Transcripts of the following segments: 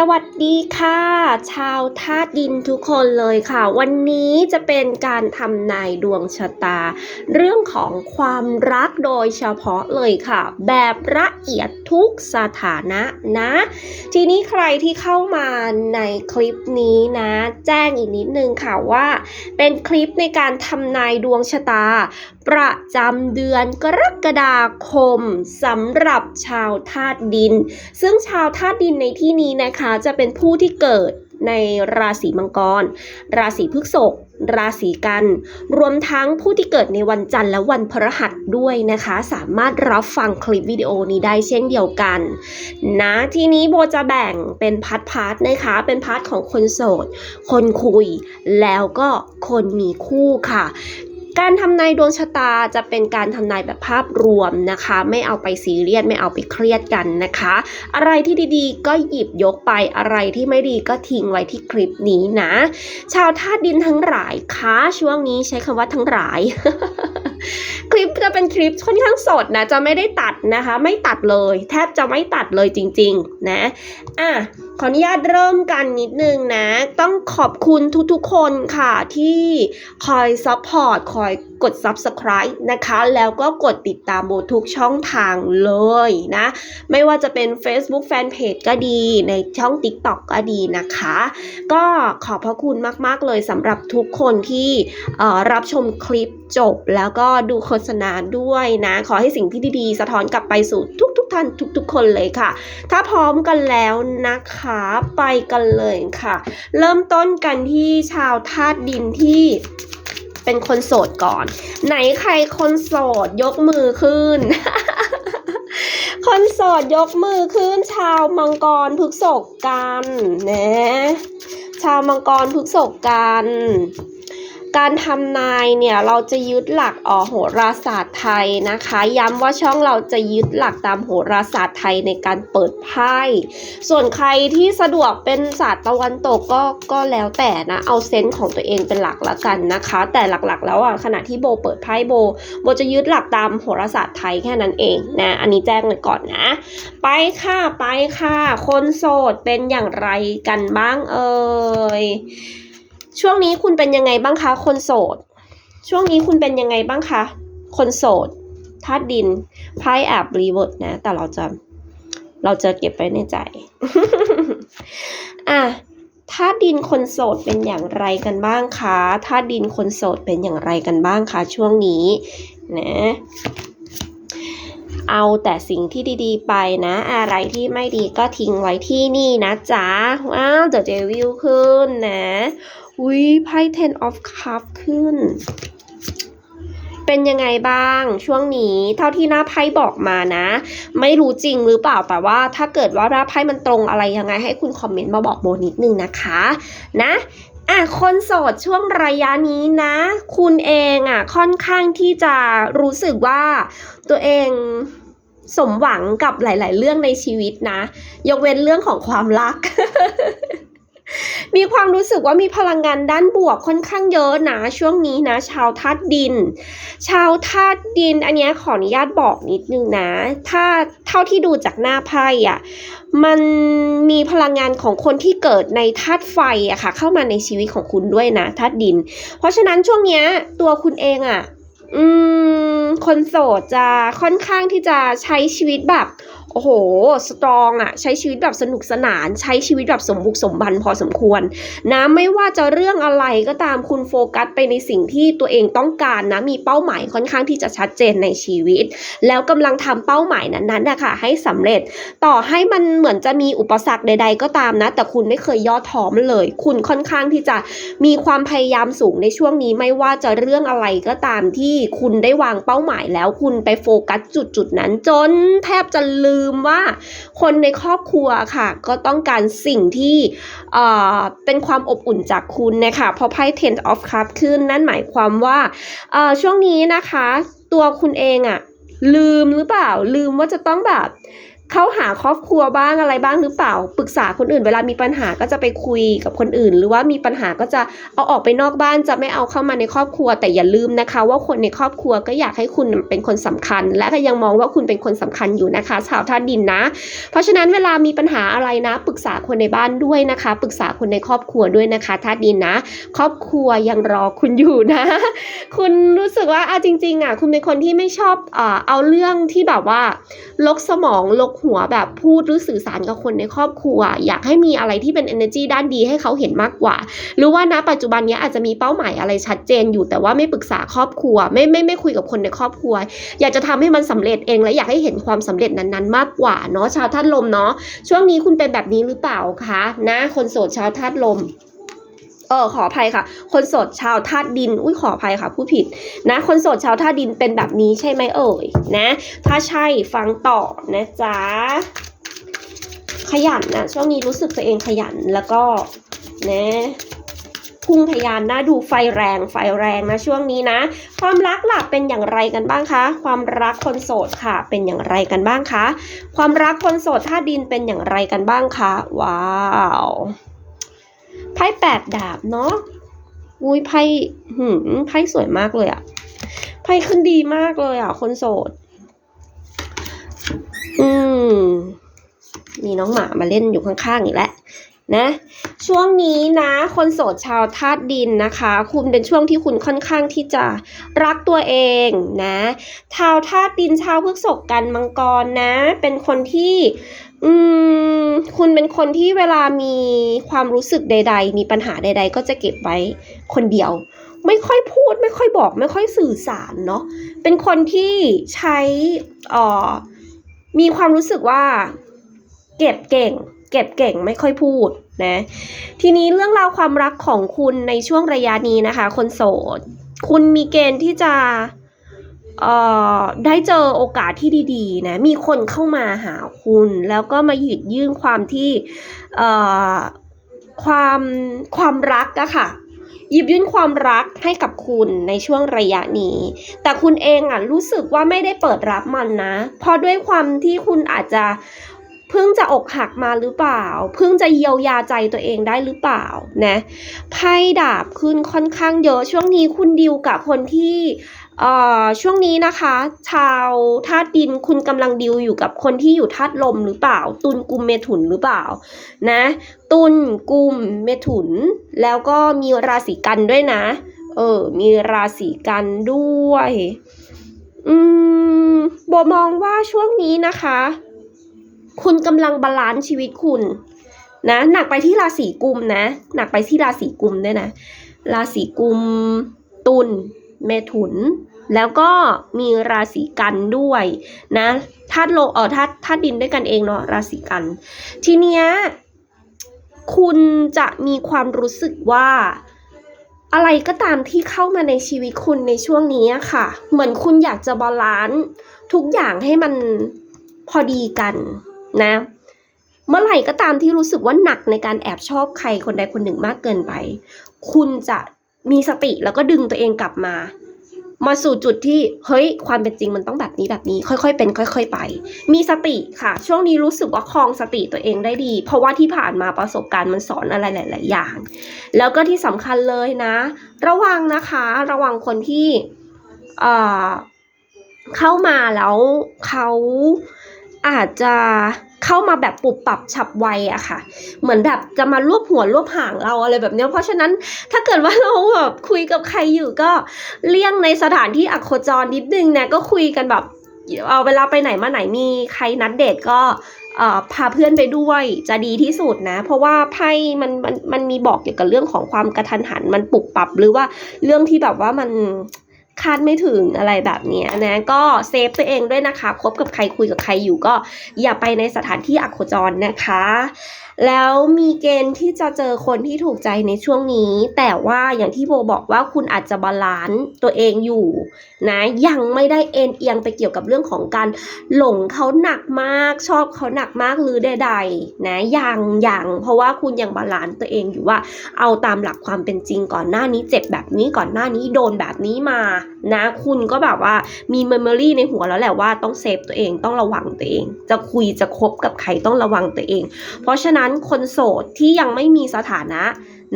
สวัสดีค่ะ ชาวธาตุดินทุกคนเลยค่ะ วันนี้จะเป็นการทำนายดวงชะตา เรื่องของความรักโดยเฉพาะเลยค่ะ แบบละเอียดทุกสถานะนะ ทีนี้ใครที่เข้ามาในคลิปนี้นะ แจ้งอีกนิดนึงค่ะว่า เป็นคลิปในการทำนายดวงชะตา ประจำเดือนกรกฎาคมสำหรับชาวธาตุดิน ซึ่งชาวธาตุดินในที่นี้นะคะจะเป็นผู้ที่เกิดในราศีมังกร ราศีพฤษภราศีกัน รวมทั้งผู้ที่เกิดในวันจันทร์และวันพฤหัสด้วยนะคะ สามารถรับฟังคลิปวิดีโอนี้ได้เช่นเดียวกัน นะทีนี้โบจะแบ่งเป็นพาร์ทพาร์ทนะคะ เป็นพาร์ทของคนโสด คนคุย แล้วก็คนมีคู่ค่ะ การทำนายดวงชะตาจะเป็นการทำนายแบบภาพรวมนะคะ ไม่เอาไปซีเรียสไม่เอาไปเครียดกันนะคะ อะไรที่ดีๆ ก็หยิบยกไปอะไรที่ไม่ดีก็ทิ้งไว้ที่คลิปนี้นะ ชาวธาตุดินทั้งหลายคะช่วงนี้ใช้คำว่าทั้งหลายคลิปจะเป็นคลิปค่อนข้างสดนะ จะไม่ได้ตัดนะคะ ไม่ตัดเลย แทบจะไม่ตัดเลยจริง ๆ นะ อะ ขออนุญาตเริ่มกันนิดนึงนะ ต้องขอบคุณทุกๆคนค่ะที่คอยซัพพอร์ตคอยกด Subscribe นะคะ แล้วก็กดติดตามโบทุกช่องทางเลยนะ ไม่ว่าจะเป็น Facebook Fanpage ก็ดีในช่อง TikTok ก็ดีนะคะ ก็ขอบพระคุณมากๆเลยสำหรับทุกคนที่รับชมคลิปจบแล้วก็ดูโฆษณาด้วยนะ ขอให้สิ่งที่ดีๆ สะท้อนกลับไปสู่ทุก ทท่านทุกๆ คนเลยค่ะ ถ้าพร้อมกันแล้วนะคะไปกันเลยค่ะ เริ่มต้นกันที่ชาวธาตุดินที่เป็นคนโสดก่อน ไหนใครคนโสดยกมือขึ้น คนโสดยกมือขึ้น ชาวมังกรพฤกษกกันนะชาวมังกรพฤกษกกัน การทำนายเนี่ยเราจะยึดหลักอ๋อโหราศาสตร์ไทยนะคะ ย้ำว่าช่องเราจะยึดหลักตามโหราศาสตร์ไทยในการเปิดไพ่ส่วนใครที่สะดวกเป็นศาสตร์ตะวันตกก็ก็แล้วแต่นะเอาเซนส์ของตัวเองเป็นหลักละกันนะคะ แต่หลักๆ แล้วอะขณะที่โบเปิดไพ่โบ โบจะยึดหลักตามโหราศาสตร์ไทยแค่นั้นเองนะอันนี้แจ้งเลยก่อนนะ ไปค่ะไปค่ะ คนโสดเป็นอย่างไรกันบ้างเอ่ย ช่วงนี้คุณเป็นยังไงบ้างคะ คนโสด ช่วงนี้คุณเป็นยังไงบ้างคะ คนโสดธาตุดินไพ่แอบรีเวิร์ดนะ แต่เราจะเราจะเก็บไว้ในใจ อะธาตุดินคนโสดเป็นอย่างไรกันบ้างคะธาตุดินคนโสดเป็นอย่างไรกันบ้างคะช่วงนี้นะเอาแต่สิ่งที่ดีๆไปนะ อะไรที่ไม่ดีก็ทิ้งไว้ที่นี่นะจ๊ะว้าวเดอะเดวิลขึ้นนะ อุ้ยไพ่ ten of cups ขึ้น เป็นยังไงบ้างช่วงนี้เท่าที่หน้าไพ่บอกมานะ ไม่รู้จริงหรือเปล่าแต่ว่าถ้าเกิดว่าหน้าไพ่มันตรงอะไรยังไงให้คุณคอมเมนต์มาบอกโบนิดนึงนะคะ นะอะคนโสดช่วงระยะนี้นะ คุณเองอะค่อนข้างที่จะรู้สึกว่าตัวเองสมหวังกับหลาย ๆ เรื่องในชีวิตนะ ยกเว้นเรื่องของความรัก มีความรู้สึกว่ามีพลังงานด้านบวกค่อนข้างเยอะนะช่วงนี้นะ ชาวธาตุดิน ชาวธาตุดิน อันเนี้ยขออนุญาตบอกนิดนึงนะ ถ้าเท่าที่ดูจากหน้าไพ่อะมันมีพลังงานของคนที่เกิดในธาตุไฟอะค่ะ เข้ามาในชีวิตของคุณด้วยนะธาตุดิน เพราะฉะนั้นช่วงนี้ตัวคุณเองอะอืม คนโสดจะค่อนข้างที่จะใช้ชีวิตแบบ อ้โห สตรองอะใช้ชีวิตแบบสนุกสนาน ใช้ชีวิตแบบสมบุกสมบันพอสมควร นะไม่ว่าจะเรื่องอะไรก็ตามคุณโฟกัสไปในสิ่งที่ตัวเองต้องการนะมีเป้าหมายค่อนข้างที่จะชัดเจนในชีวิต แล้วกำลังทำเป้าหมายนั้นๆนะคะให้สำเร็จ ต่อให้มันเหมือนจะมีอุปสรรคใด ๆ ก็ตามนะ แต่คุณไม่เคยย่อท้อมเลย คุณค่อนข้างที่จะมีความพยายามสูงในช่วงนี้ไม่ว่าจะเรื่องอะไรก็ตามที่คุณได้วางเป้าหมายแล้วคุณไปโฟกัสจุดๆนั้นจนแทบจะลืมมว่าคนในครอบครัวค่ะ ก็ต้องการสิ่งที่เอ่อเป็นความอบอุ่นจากคุณนะคะพอไพ่ ten of cups ขึ้นนั่นหมายความว่าเอ่อช่วงนี้นะคะ ตัวคุณเองอะลืมหรือเปล่าลืมว่าจะต้องแบบ เข้าหาครอบครัวบ้างอะไรบ้างหรือเปล่า ปรึกษาคนอื่นเวลามีปัญหาก็จะไปคุยกับคนอื่น หรือว่ามีปัญหาก็จะเอาออกไปนอกบ้านจะไม่เอาเข้ามาในครอบครัว แต่อย่าลืมนะคะ ว่าคนในครอบครัวก็อยากให้คุณเป็นคนสำคัญ และก็ยังมองว่าคุณเป็นคนสำคัญอยู่นะคะชาวธาตุดินนะ เพราะฉะนั้นเวลามีปัญหาอะไรนะ ปรึกษาคนในบ้านด้วยนะคะ ปรึกษาคนในครอบครัวด้วยนะคะธาตุดินนะ ครอบครัวยังรอคุณอยู่นะ คุณรู้สึกว่าอะจริงๆอะคุณเป็นคนที่ไม่ชอบอ่อเอาเรื่องที่แบบว่า ลกสมองลกหัวแบบพูดหรือสื่อสารกับคนในครอบครัว อยากให้มีอะไรที่เป็น energy ด้านดีให้เขาเห็นมากกว่า หรือว่าณปัจจุบันนี้อาจจะมีเป้าหมายอะไรชัดเจนอยู่แต่ว่าไม่ปรึกษาครอบครัว ไม่ไม่ไม่คุยกับคนในครอบครัว อยากจะทำให้มันสำเร็จเองและอยากให้เห็นความสำเร็จนั้นๆ มากกว่าเนาะชาวธาตุลมเนาะช่วงนี้คุณเป็นแบบนี้หรือเปล่าคะนะคนโสดชาวธาตุลม เออขออภัยค่ะ คนโสดชาวธาตุดิน อุ้ยขออภัยค่ะ ผู้ผิดนะ คนโสดชาวธาตุดินเป็นแบบนี้ใช่ไหมเอ่ยนะ ถ้าใช่ฟังต่อนะจ๊ะขยันนะช่วงนี้รู้สึกตัวเองขยันแล้วก็นะพุ่งทยานน่าดูไฟแรงไฟแรงนะช่วงนี้นะ ความรักหล่ะเป็นอย่างไรกันบ้างคะ ความรักคนโสดค่ะ เป็นอย่างไรกันบ้างคะ ความรักคนโสดธาตุดินเป็นอย่างไรกันบ้างคะ ว้าว ไพ่แปดดาบเนาะอุ้ยไพ่หืมไพ่สวยมากเลยอะไพ่ขึ้นดีมากเลยอะคนโสด อืมมีน้องหมามาเล่นอยู่ข้างๆอีกแล้วนะ ช่วงนี้นะ คนโสดชาวธาตุดินนะคะ คุณเป็นช่วงที่คุณค่อนข้างที่จะรักตัวเองนะ ชาวธาตุดินชาวพฤษภกันมังกรนะ เป็นคนที่ อืม คุณเป็นคนที่เวลามีความรู้สึกใด ๆ มีปัญหาใด ๆ ก็จะเก็บไว้คนเดียว ไม่ค่อยพูด ไม่ค่อยบอก ไม่ค่อยสื่อสารเนาะ เป็นคนที่ใช้อ่อมีความรู้สึกว่า เก็บเก่ง เก็บเก่งไม่ค่อยพูดนะ ทีนี้เรื่องราวความรักของคุณในช่วงระยะนี้นะคะ คนโสด คุณมีเกณฑ์ที่จะ ได้เจอโอกาสที่ดีๆนะมีคนเข้ามาหาคุณ แล้วก็มาหยิบยื่นความที่เอ่อความความรักอะค่ะหยิบยื่นความรักให้กับคุณในช่วงระยะนี้ แต่คุณเองอะรู้สึกว่าไม่ได้เปิดรับมันนะ เพราะด้วยความที่คุณอาจจะเพิ่งจะอกหักมาหรือเปล่า เพิ่งจะเยียวยาใจตัวเองได้หรือเปล่านะไพ่ดาบขึ้นค่อนข้างเยอะช่วงนี้คุณดิวกับคนที่ ช่วงนี้นะคะ ชาวธาตุดินคุณกำลังดิวอยู่กับคนที่อยู่ธาตุลมหรือเปล่า ตุลกุมเมถุนหรือเปล่านะตุลกุมเมถุน แล้วก็มีราศีกันด้วยนะ เออ มีราศีกันด้วย อืมโบมองว่าช่วงนี้นะคะ คุณกำลังบาลานซ์ชีวิตคุณ นะหนักไปที่ราศีกุมนะ หนักไปที่ราศีกุมด้วยนะ ราศีกุมตุล เมถุน แล้วก็มีราศีกันด้วยนะธาตุโลเออธาตุธาตุดินด้วยกันเองเนาะราศีกัน ทีเนี้ยคุณจะมีความรู้สึกว่าอะไรก็ตามที่เข้ามาในชีวิตคุณในช่วงนี้ค่ะ เหมือนคุณอยากจะบาลานซ์ทุกอย่างให้มันพอดีกันนะ เมื่อไหร่ก็ตามที่รู้สึกว่าหนักในการแอบชอบใครคนใดคนหนึ่งมากเกินไป คุณจะ มีสติแล้วก็ดึงตัวเองกลับมา มาสู่จุดที่เฮ้ยความเป็นจริงมันต้องแบบนี้แบบนี้ ค่อยๆเป็น ค่อย ๆ ไป มีสติค่ะ ช่วงนี้รู้สึกว่าคลองสติตัวเองได้ดี เพราะว่าที่ผ่านมาประสบการณ์มันสอนอะไรหลาย ๆ อย่าง แล้วก็ที่สำคัญเลยนะ ระวังนะคะ ระวังคนที่เอ่อเข้ามาแล้วเขา อาจจะเข้ามาแบบปุบปรับฉับไวอะค่ะ เหมือนแบบจะมารวบหัวรวบหางเราอะไรแบบเนี้ยเพราะฉะนั้นถ้าเกิดว่าเราแบบคุยกับใครอยู่ก็เลี่ยงในสถานที่อักโคจรนิดนึงนะก็คุยกันแบบเอ่อเวลาไปไหนมาไหนมีใครนัดเดทก็พาเพื่อนไปด้วยจะดีที่สุดนะ เพราะว่าไพ่มันมันมันมีบอกเกี่ยวกับเรื่องของความกระทันหัน มันปุบปรับหรือว่าเรื่องที่แบบว่ามัน คาดไม่ถึงอะไรแบบนี้นะก็เซฟตัวเองด้วยนะคะคบกับใครคุยกับใครอยู่ก็อย่าไปในสถานที่อักโคจรนะคะ แล้วมีเกณฑ์ที่จะเจอคนที่ถูกใจในช่วงนี้ แต่ว่าอย่างที่โบบอกว่าคุณอาจจะบาลานซ์ตัวเองอยู่นะยังไม่ได้เอ็นเอียงไปเกี่ยวกับเรื่องของการหลงเขาหนักมาก ชอบเขาหนักมากหรือใดๆนะยังยังเพราะว่าคุณยังบาลานซ์ตัวเองอยู่ว่า เอาตามหลักความเป็นจริงก่อนหน้านี้เจ็บแบบนี้ก่อนหน้านี้โดนแบบนี้มานะคุณก็แบบว่ามีเมมโมรีในหัวแล้วแหละว่าต้องเซฟตัวเองต้องระวังตัวเอง จะคุยจะคบกับใครต้องระวังตัวเอง เพราะฉะนั้นคนโสดที่ยังไม่มีสถานะ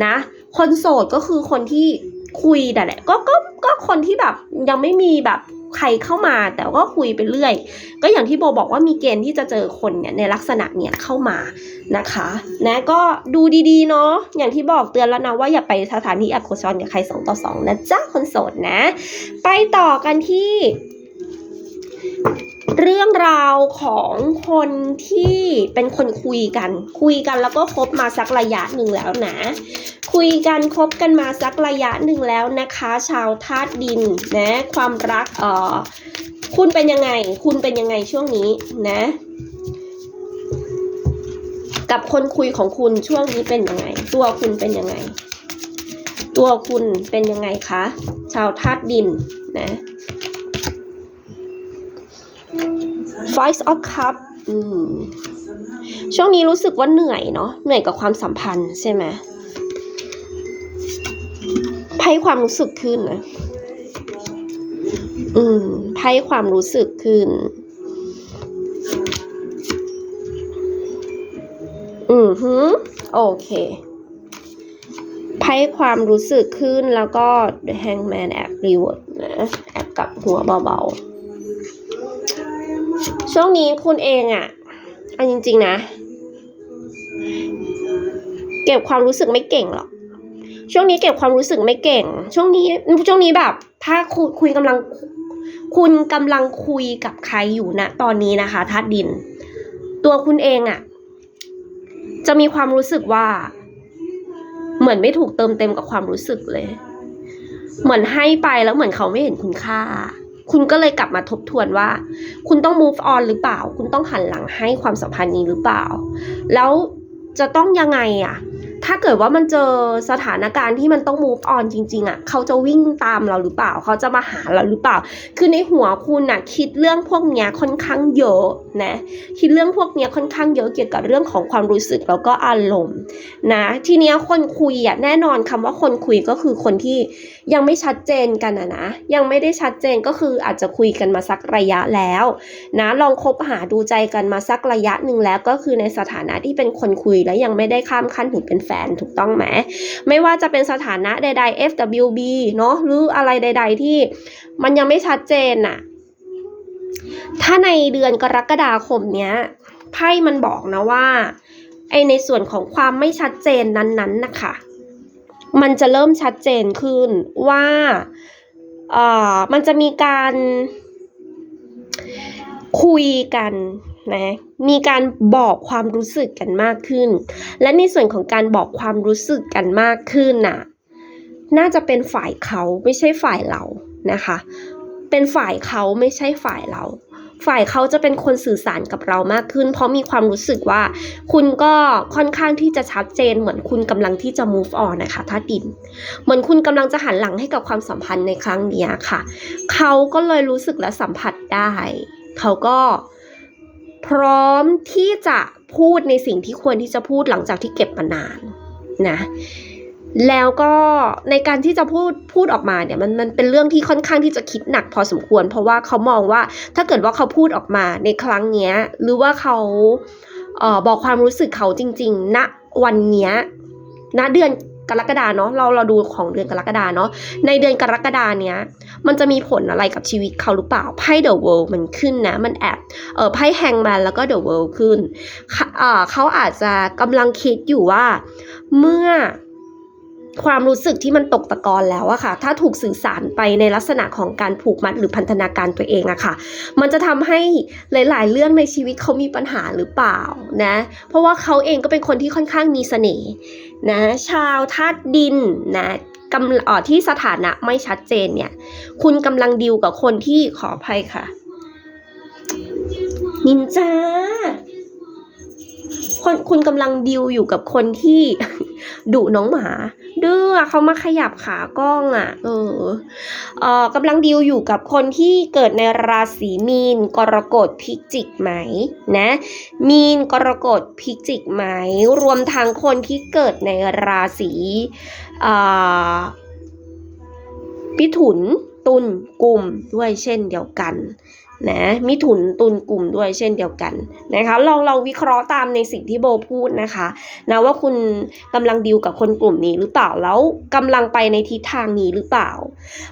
นะ คนโสดก็คือคนที่คุยแต่แหละก็ก็ก็คนที่แบบยังไม่มีแบบใครเข้ามาแต่ก็คุยไปเรื่อย ก็อย่างที่โบบอกว่ามีเกณฑ์ที่จะเจอคนเนี่ยในลักษณะเนี่ยเข้ามานะคะนะก็ดูดีๆเนาะอย่างที่บอกเตือนแล้วนะว่าอย่าไปสถานที่แอบโคชรกับใครสองต่อสองนะจ๊ะคนโสดนะ ไปต่อกันที่ เรื่องราวของคนที่เป็นคนคุยกัน คุยกันแล้วก็คบมาสักระยะหนึ่งแล้วนะ คุยกันคบกันมาสักระยะหนึ่งแล้วนะคะ ชาวธาตุดินนะความรักเออคุณเป็นยังไง คุณเป็นยังไงช่วงนี้นะ กับคนคุยของคุณช่วงนี้เป็นยังไง ตัวคุณเป็นยังไง ตัวคุณเป็นยังไงคะชาวธาตุดินนะ Voice of Cup อืมช่วงนี้รู้สึกว่าเหนื่อยเนาะเหนื่อยกับความสัมพันธ์ใช่ไหมไพ่ความรู้สึกขึ้นนะ อืมไพ่ความรู้สึกขึ้น อือฮึโอเค ไพ่ความรู้สึกขึ้นแล้วก็ The Hangman แอบรีเวิร์ดนะ แอบกลับหัวเบาๆ ช่วงนี้คุณเองอะเอาจริง ๆ นะ เก็บความรู้สึกไม่เก่งหรอกช่วงนี้เก็บความรู้สึกไม่เก่ง ช่วงนี้ช่วงนี้แบบ ถ้าคุณคุณกำลัง คุณกำลังคุยกับใครอยู่นะตอนนี้นะคะธาตุดิน ตัวคุณเองอะ จะมีความรู้สึกว่า เหมือนไม่ถูกเติมเต็มกับความรู้สึกเลย เหมือนให้ไปแล้วเหมือนเขาไม่เห็นคุณค่า คุณก็เลยกลับมาทบทวนว่า คุณต้อง move on หรือเปล่า คุณต้องหันหลังให้ความสัมพันธ์นี้หรือเปล่า แล้วจะต้องยังไงอะถ้าเกิดว่ามันเจอสถานการณ์ที่มันต้อง move on จริง ๆอะเขาจะวิ่งตามเราหรือเปล่า เขาจะมาหาเราหรือเปล่า คือในหัวคุณน่ะคิดเรื่องพวกเนี้ยค่อนข้างเยอะนะ คิดเรื่องพวกเนี้ยค่อนข้างเยอะเกี่ยวกับเรื่องของความรู้สึกแล้วก็อารมณ์นะ ทีเนี้ยคนคุยอะแน่นอนคำว่าคนคุยก็คือคนที่ยังไม่ชัดเจนกันอะนะยังไม่ได้ชัดเจนก็คืออาจจะคุยกันมาสักระยะแล้วนะลองคบหาดูใจกันมาสักระยะหนึ่งแล้วก็คือในสถานะที่เป็นคนคุยแล้วยังไม่ได้ข้ามขั้นถึงเป็นแฟนถูกต้องไหมไม่ว่าจะเป็นสถานะใดๆ FWB เนาะหรืออะไรใด ๆ ที่มันยังไม่ชัดเจนน่ะถ้าในเดือนกรกฎาคมเนี้ยไพ่มันบอกนะว่าไอในส่วนของความไม่ชัดเจนนั้นๆนะคะ มันจะเริ่มชัดเจนขึ้นว่าเอ่อมันจะมีการคุยกันนะมีการบอกความรู้สึกกันมากขึ้น และในส่วนของการบอกความรู้สึกกันมากขึ้นน่ะน่าจะเป็นฝ่ายเขาไม่ใช่ฝ่ายเรานะคะ เป็นฝ่ายเขาไม่ใช่ฝ่ายเรา ฝ่ายเขาจะเป็นคนสื่อสารกับเรามากขึ้น เพราะมีความรู้สึกว่า คุณก็ค่อนข้างที่จะชัดเจน เหมือนคุณกำลังที่จะ move on นะคะถ้าดิน เหมือนคุณกำลังจะหันหลังให้กับความสัมพันธ์ในครั้งนี้ค่ะ เขาก็เลยรู้สึกและสัมผัสได้ เขาก็พร้อมที่จะพูดในสิ่งที่ควรที่จะพูดหลังจากที่เก็บมานานนะ แล้วก็ในการที่จะพูดพูดออกมาเนี่ยมันมันเป็นเรื่องที่ค่อนข้างที่จะคิดหนักพอสมควร เพราะว่าเขามองว่าถ้าเกิดว่าเขาพูดออกมาในครั้งเนี้ยหรือว่าเขาเออบอกความรู้สึกเขาจริงๆณวันเนี้ยณเดือนกรกฎาเนาะเราเราดูของเดือนกรกฎาเนาะในเดือนกรกฎาเนี้ยมันจะมีผลอะไรกับชีวิตเขาหรือเปล่าไพ่ The World มันขึ้นนะ มันแอบเออไพ่แฮงแมนแล้วก็ The World ขึ้นเออเขาอาจจะกำลังคิดอยู่ว่าเมื่อ ความรู้สึกที่มันตกตะกอนแล้วอะค่ะ ถ้าถูกสื่อสารไปในลักษณะของการผูกมัดหรือพันธนาการตัวเองอะค่ะ มันจะทำให้หลาย ๆ เรื่องในชีวิตเขามีปัญหาหรือเปล่านะ เพราะว่าเขาเองก็เป็นคนที่ค่อนข้างมีเสน่ห์นะ ชาวธาตุดินนะกำออที่สถานะไม่ชัดเจนเนี่ย คุณกำลังดิวกับคนที่ขออภัยค่ะ นินจา คนคุณกำลังดิวอยู่กับคนที่ดุน้องหมาดื้อเขามาขยับขากล้องอะ เออเออกำลังดิวอยู่กับคนที่เกิดในราศีมีน กรกฎพิจิกไหมนะ มีนกรกฎพิจิกไหม รวมทั้งคนที่เกิดในราศีอ่พิถุนตุลกลุ่มด้วยเช่นเดียวกัน นะมิถุนตุลกลุ่มด้วยเช่นเดียวกันนะคะลองลองวิเคราะห์ตามในสิ่งที่โบพูดนะคะนะว่าคุณกำลังดีลกับคนกลุ่มนี้หรือเปล่าแล้วกำลังไปในทิศทางนี้หรือเปล่า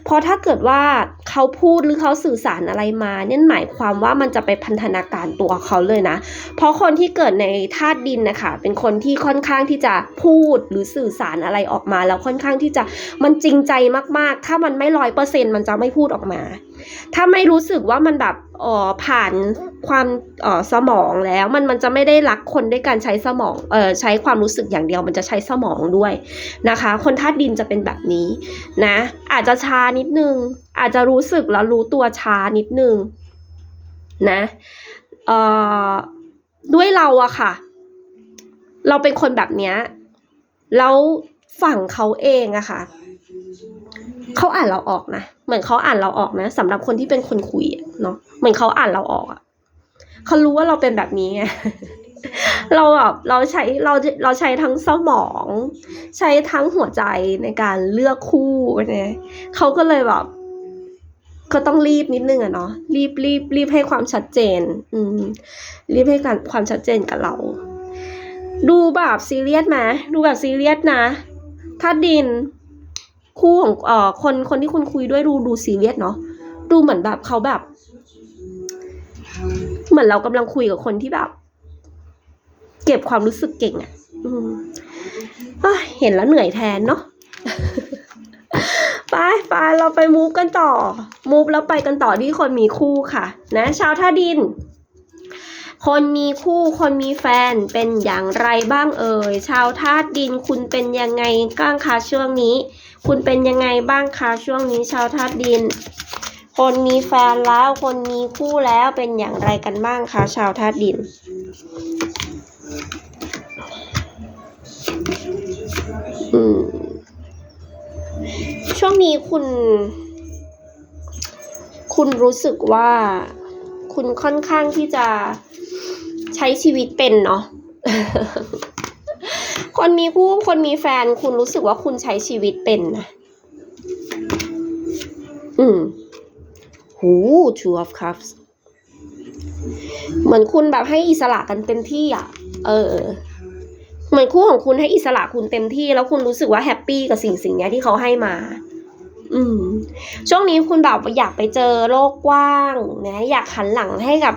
เพราะถ้าเกิดว่าเขาพูดหรือเขาสื่อสารอะไรมาเนี่ยหมายความว่ามันจะไปพันธนาการตัวเขาเลยนะ เพราะคนที่เกิดในธาตุดินนะคะเป็นคนที่ค่อนข้างที่จะพูดหรือสื่อสารอะไรออกมา แล้วค่อนข้างที่จะมันจริงใจมากๆ ถ้ามันไม่ร้อยเปอร์เซ็นต์มันจะไม่พูดออกมา ถ้าไม่รู้สึกว่ามันแบบอ่อผ่านความออสมองแล้ว มันมันจะไม่ได้รักคนด้วยการใช้สมองเออใช้ความรู้สึกอย่างเดียวมันจะใช้สมองด้วยนะคะ คนธาตุดินจะเป็นแบบนี้นะ อาจจะช้านิดนึง อาจจะรู้สึกแล้วรู้ตัวช้านิดนึงนะเอ่อด้วยเราอะค่ะ เราเป็นคนแบบเนี้ยแล้วฝั่งเขาเองอะค่ะเขาอ่านเราออกนะ เหมือนเขาอ่านเราออกนะสำหรับคนที่เป็นคนคุยเนาะเหมือนเขาอ่านเราออกอะเขารู้ว่าเราเป็นแบบนี้ไงเราแบบเราใช้เราเราใช้ทั้งสมอง ใช้ทั้งหัวใจในการเลือกคู่เนี่ยเขาก็เลยแบบก็ต้องรีบนิดนึงอะเนาะรีบรีบรีบให้ความชัดเจน อืม รีบให้การความชัดเจนกับเรา ดูแบบซีเรียสไหมดูแบบซีเรียสนะ ถ้าดิน คู่ของเอ่อคนคนที่คุณคุยด้วยดูดูซีเรียสเนาะดูเหมือนแบบเขาแบบ เหมือนเรากำลังคุยกับคนที่แบบ เก็บความรู้สึกเก่งอะ่ะอืมเอ้ยเห็นแล้วเหนื่อยแทนเนาะไปไปเราไปมูฟกันต่อ มูฟแล้วไปกันต่อที่คนมีคู่ค่ะ นะ ชาวท่าดิน คนมีคู่คนมีแฟนเป็นอย่างไรบ้างเอ่ยชาวธาตุดินคุณเป็นยังไงก้างคะช่วงนี้ คุณเป็นยังไงบ้างคะช่วงนี้ชาวธาตุดิน คนมีแฟนแล้ว คนมีคู่แล้วเป็นอย่างไรกันบ้างคะชาวธาตุดินอืมช่วงนี้คุณ คุณรู้สึกว่า คุณค่อนข้างที่จะใช้ชีวิตเป็นเนาะคนมีคู่คนมีแฟนคุณรู้สึกว่าคุณใช้ชีวิตเป็นนะ อืมหู two of cups เหมือนคุณแบบให้อิสระกันเต็มที่อะ เออ เหมือนคู่ของคุณให้อิสระคุณเต็มที่ แล้วคุณรู้สึกว่าแฮปปี้กับสิ่งสิ่งเนี้ยที่เขาให้มา อืม ช่วงนี้คุณแบบอยากไปเจอโลกกว้างนะอยากหันหลังให้กับ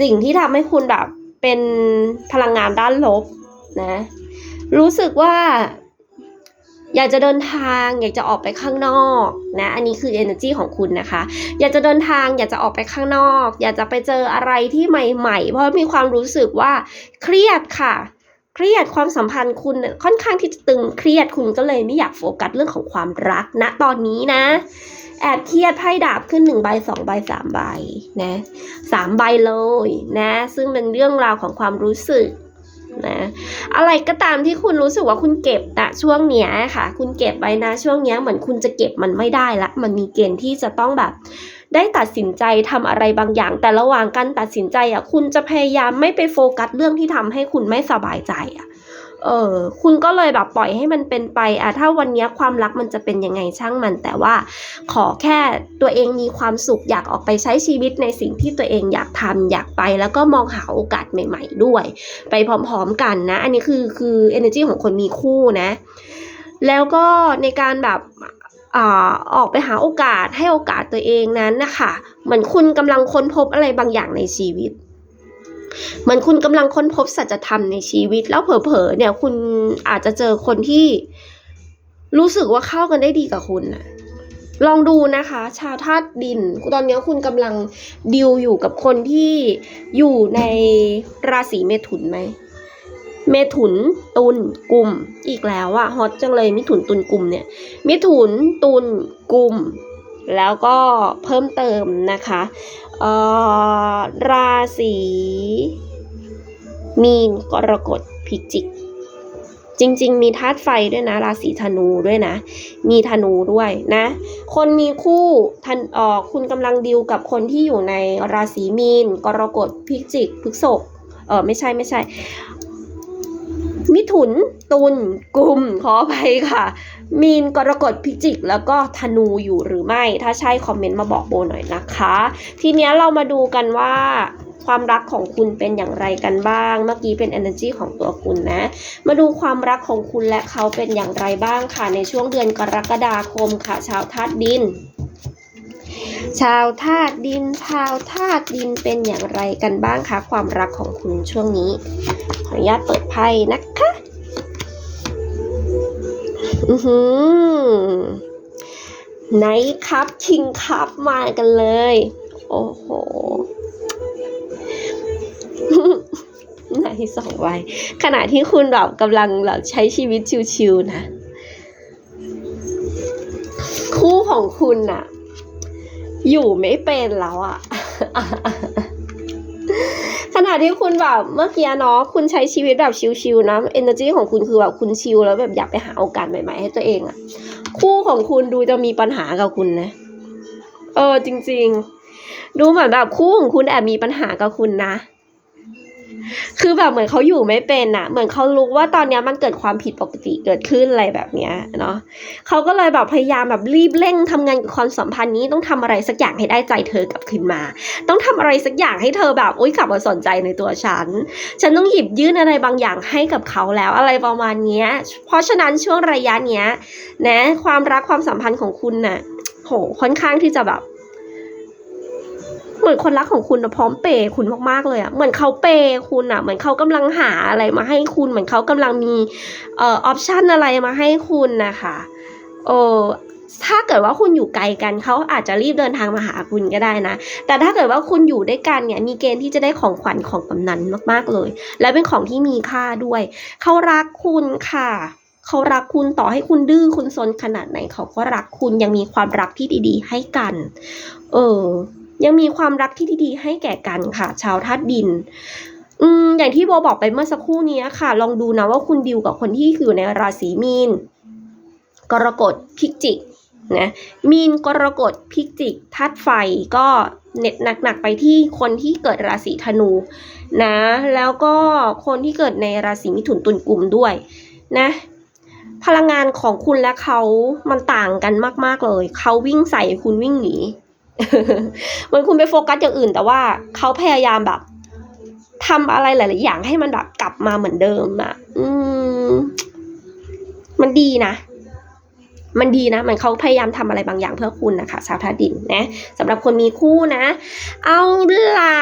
สิ่งที่ทำให้คุณแบบเป็นพลังงานด้านลบนะ รู้สึกว่า อยากจะเดินทาง อยากจะออกไปข้างนอกนะ อันนี้คือ energy ของคุณนะคะ อยากจะเดินทาง อยากจะออกไปข้างนอก อยากจะไปเจออะไรที่ใหม่ ๆ เพราะมีความรู้สึกว่าเครียดค่ะ เครียดความสัมพันธ์คุณค่อนข้างที่จะตึงเครียดคุณก็เลยไม่อยากโฟกัสเรื่องของความรักณตอนนี้นะ แอบเครียดไพ่ดาบขึ้นหนึ่งใบสองใบสามใบนะสามใบเลยนะ ซึ่งเป็นเรื่องราวของความรู้สึกนะอะไรก็ตามที่คุณรู้สึกว่าคุณเก็บนะช่วงเนี้ยค่ะ คุณเก็บไว้นะช่วงเนี้ยเหมือนคุณจะเก็บมันไม่ได้ละ มันมีเกณฑ์ที่จะต้องแบบ ได้ตัดสินใจทำอะไรบางอย่าง แต่ระหว่างการตัดสินใจอะคุณจะพยายามไม่ไปโฟกัสเรื่องที่ทำให้คุณไม่สบายใจอะเออคุณก็เลยแบบปล่อยให้มันเป็นไปอะถ้าวันนี้ความรักมันจะเป็นยังไงช่างมัน แต่ว่าขอแค่ตัวเองมีความสุขอยากออกไปใช้ชีวิตในสิ่งที่ตัวเองอยากทำอยากไป แล้วก็มองหาโอกาสใหม่ ๆ ด้วย ไปพร้อมๆกันนะ อันนี้คือคือ energy ของคนมีคู่นะ แล้วก็ในการแบบ อออกไปหาโอกาสให้โอกาสตัวเองนั้นนะคะเหมือนคุณกำลังค้นพบอะไรบางอย่างในชีวิตเหมือนคุณกำลังค้นพบสัจธรรมในชีวิต แล้วเผลอๆเนี่ยคุณอาจจะเจอคนที่รู้สึกว่าเข้ากันได้ดีกับคุณนะลองดูนะคะ ชาวธาตุดิน ตอนนี้คุณกำลังดิวอยู่กับคนที่อยู่ในราศีเมถุนไหม เมถุนตุลกลุ่มอีกแล้วอะฮอตจังเลยมิถุนตุลกลุ่มเนี่ยมิถุนตุลกลุ่ม แล้วก็เพิ่มเติมนะคะเอ่อราศีมีนกรกฎพิจิก จริง ๆ มีธาตุไฟด้วยนะ ราศีธนูด้วยนะ มีธนูด้วยนะ คนมีคู่ทันเอ่อคุณกำลังดิวกับคนที่อยู่ในราศีมีน กรกฎพิจิกพฤษภเออไม่ใช่ไม่ใช่ มิถุน ตุลกุมขออภัยค่ะ มีนกรกฎพิจิก แล้วก็ธนูอยู่หรือไม่ ถ้าใช่คอมเมนต์มาบอกโบหน่อยนะคะ ทีนี้เรามาดูกันว่าความรักของคุณเป็นอย่างไรกันบ้าง เมื่อกี้เป็น energy ของตัวคุณนะ มาดูความรักของคุณและเขาเป็นอย่างไรบ้างค่ะ ในช่วงเดือนกรกฎาคมค่ะ ชาวธาตุดิน ชาวธาตุดิน ชาวธาตุดินเป็นอย่างไรกันบ้างคะความรักของคุณช่วงนี้ ขออนุญาตเปิดไพ่นะคะ อือหือไหนครับคิงครับมากันเลย โอ้โหไหนสองใบขณะที่คุณแบบกำลังแบบใช้ชีวิตชิวๆนะ คู่ของคุณน่ะ อยู่ไม่เป็นแล้วอะขณะที่คุณแบบเมื่อกี้เนาะคุณใช้ชีวิตแบบชิวๆนะ energy ของคุณคือแบบคุณชิลแล้วแบบอยากไปหาโอกาสใหม่ๆให้ตัวเองอะคู่ของคุณดูจะมีปัญหากับคุณนะ เออจริง ๆ ดูเหมือนแบบคู่ของคุณแอบมีปัญหากับคุณนะ คือแบบเหมือนเขาอยู่ไม่เป็นอะเหมือนเขารู้ว่าตอนนี้มันเกิดความผิดปกติเกิดขึ้นอะไรแบบเนี้ยเนาะเขาก็เลยแบบพยายามแบบรีบเร่งทำงานกับความสัมพันธ์นี้ต้องทำอะไรสักอย่างให้ได้ใจเธอกลับคืนมา ต้องทำอะไรสักอย่างให้เธอแบบโอ๊ยกลับมาสนใจในตัวฉัน ฉันต้องหยิบยื่นอะไรบางอย่างให้กับเขาแล้วอะไรประมาณเนี้ย เพราะฉะนั้นช่วงระยะเนี้ยนะความรักความสัมพันธ์ของคุณน่ะโหค่อนข้างที่จะแบบ เหมือนคนรักของคุณนะพร้อมเปย์คุณมากๆเลยอะเหมือนเขาเปย์คุณอะเหมือนเขากำลังหาอะไรมาให้คุณ เหมือนเขากำลังมีเอ่อออปชันอะไรมาให้คุณนะคะเออถ้าเกิดว่าคุณอยู่ไกลกันเขาอาจจะรีบเดินทางมาหาคุณก็ได้นะ แต่ถ้าเกิดว่าคุณอยู่ด้วยกันเนี่ยมีเกณฑ์ที่จะได้ของขวัญของกำนันมากๆเลย และเป็นของที่มีค่าด้วย เขารักคุณค่ะเขารักคุณต่อให้คุณดื้อคุณซนขนาดไหนเขาก็รักคุณยังมีความรักที่ดี ๆ ให้กัน เออ ยังมีความรักที่ดีๆให้แก่กันค่ะ ชาวธาตุดินอืมอย่างที่โบบอกไปเมื่อสักครู่นี้ค่ะ ลองดูนะว่าคุณดิวกับคนที่อยู่ในราศีมีน กรกฎพิจิกนะมีนกรกฎพิจิกธาตุไฟก็เน็ตหนักๆไปที่คนที่เกิดราศีธนูนะแล้วก็คนที่เกิดในราศีมิถุนตุลกุมด้วยนะพลังงานของคุณและเขามันต่างกันมาก ๆ เลย เขาวิ่งใส่คุณวิ่งหนี มือนคุณไปโฟกัสอย่างอื่น แต่ว่าเขาพยายามแบบทำอะไรหลาย ๆ อย่างให้มันแบบกลับมาเหมือนเดิมอะอืม มันดีนะมันดีนะมันเขาพยายามทำอะไรบางอย่างเพื่อคุณนะคะชาวธาดินนะสำหรับคนมีคู่นะ เอาละ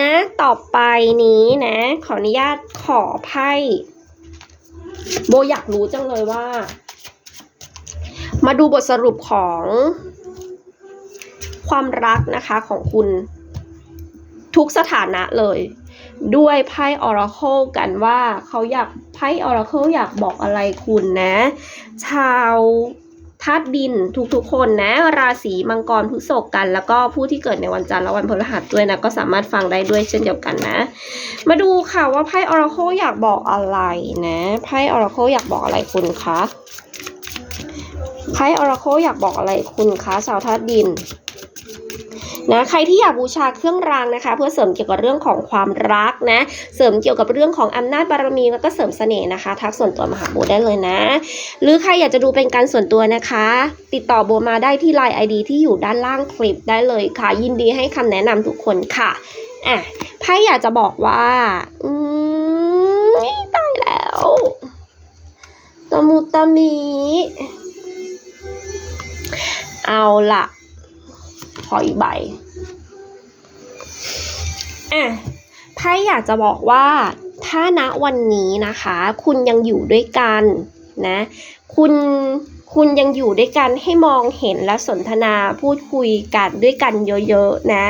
นะ ต่อไปนี้นะ ขออนุญาตขอไพ่โบอยากรู้จังเลยว่า มาดูบทสรุปของ ความรักนะคะของคุณทุกสถานะเลย ด้วยไพ่ออราเคิลกันว่าเขาอยากไพ่ออราเคิลอยากบอกอะไรคุณนะ ชาวธาตุดินทุกๆคนนะ ราศีมังกรพฤษภกัน แล้วก็ผู้ที่เกิดในวันจันทร์และวันพฤหัสด้วยนะก็สามารถฟังได้ด้วยเช่นเดียวกันนะ มาดูค่ะว่าไพ่ออราเคิลอยากบอกอะไรนะไพ่ออราเคิลอยากบอกอะไรคุณคะไพ่ออราเคิลอยากบอกอะไรคุณคะชาวธาตุดิน นะใครที่อยากบูชาเครื่องรางนะคะ เพื่อเสริมเกี่ยวกับเรื่องของความรักนะ เสริมเกี่ยวกับเรื่องของอำนาจบารมีแล้วก็เสริมเสน่ห์นะคะ ทักส่วนตัวมาหาโบได้เลยนะ หรือใครอยากจะดูเป็นการส่วนตัวนะคะ ติดต่อโบมาได้ที่ Line ID ที่อยู่ด้านล่างคลิปได้เลยค่ะ ยินดีให้คำแนะนำทุกคนค่ะอะไพ่อยากจะบอกว่า อืมตายแล้วตะมุตะมี เอาละ ออีกใบอะไพ่อยากจะบอกว่า ถ้าณวันนี้นะคะ คุณยังอยู่ด้วยกันนะ คุณคุณยังอยู่ด้วยกันให้มองเห็นและสนทนาพูดคุยกันด้วยกันเยอะๆนะ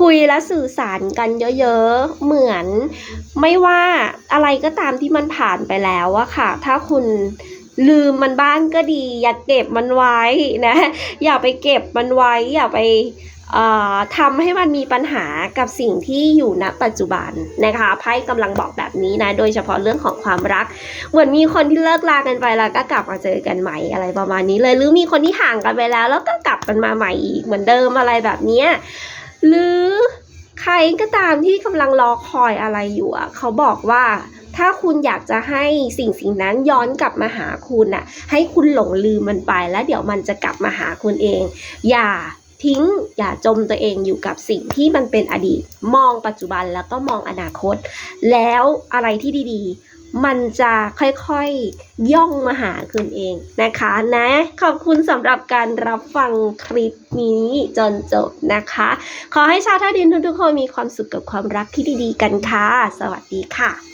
คุยและสื่อสารกันเยอะๆ เหมือนไม่ว่าอะไรก็ตามที่มันผ่านไปแล้วอะค่ะ ถ้าคุณ ลืมมันบ้างก็ดี อย่าเก็บมันไว้นะ อย่าไปเก็บมันไว้ อย่าไปเอ่อทำให้มันมีปัญหากับสิ่งที่อยู่ณปัจจุบันนะคะไพ่กำลังบอกแบบนี้นะ โดยเฉพาะเรื่องของความรัก เหมือนมีคนที่เลิกลากันไปแล้วก็กลับมาเจอกันใหม่อะไรประมาณนี้เลยหรือมีคนที่ห่างกันไปแล้ว แล้วก็กลับกันมาใหม่อีกเหมือนเดิมอะไรแบบนี้หรือใครก็ตามที่กำลังรอคอยอะไรอยู่อะเขาบอกว่า ถ้าคุณอยากจะให้สิ่งสิ่งนั้นย้อนกลับมาหาคุณน่ะ ให้คุณหลงลืมมันไปแล้วเดี๋ยวมันจะกลับมาหาคุณเอง อย่าทิ้งอย่าจมตัวเองอยู่กับสิ่งที่มันเป็นอดีต มองปัจจุบันแล้วก็มองอนาคต แล้วอะไรที่ดีๆ มันจะค่อยๆย่องมาหาคุณเองนะคะนะ ขอบคุณสำหรับการรับฟังคลิปนี้จนจบนะคะ ขอให้ชาวท่าดินทุกๆคนมีความสุขกับความรักที่ดีๆ กันค่ะ สวัสดีค่ะ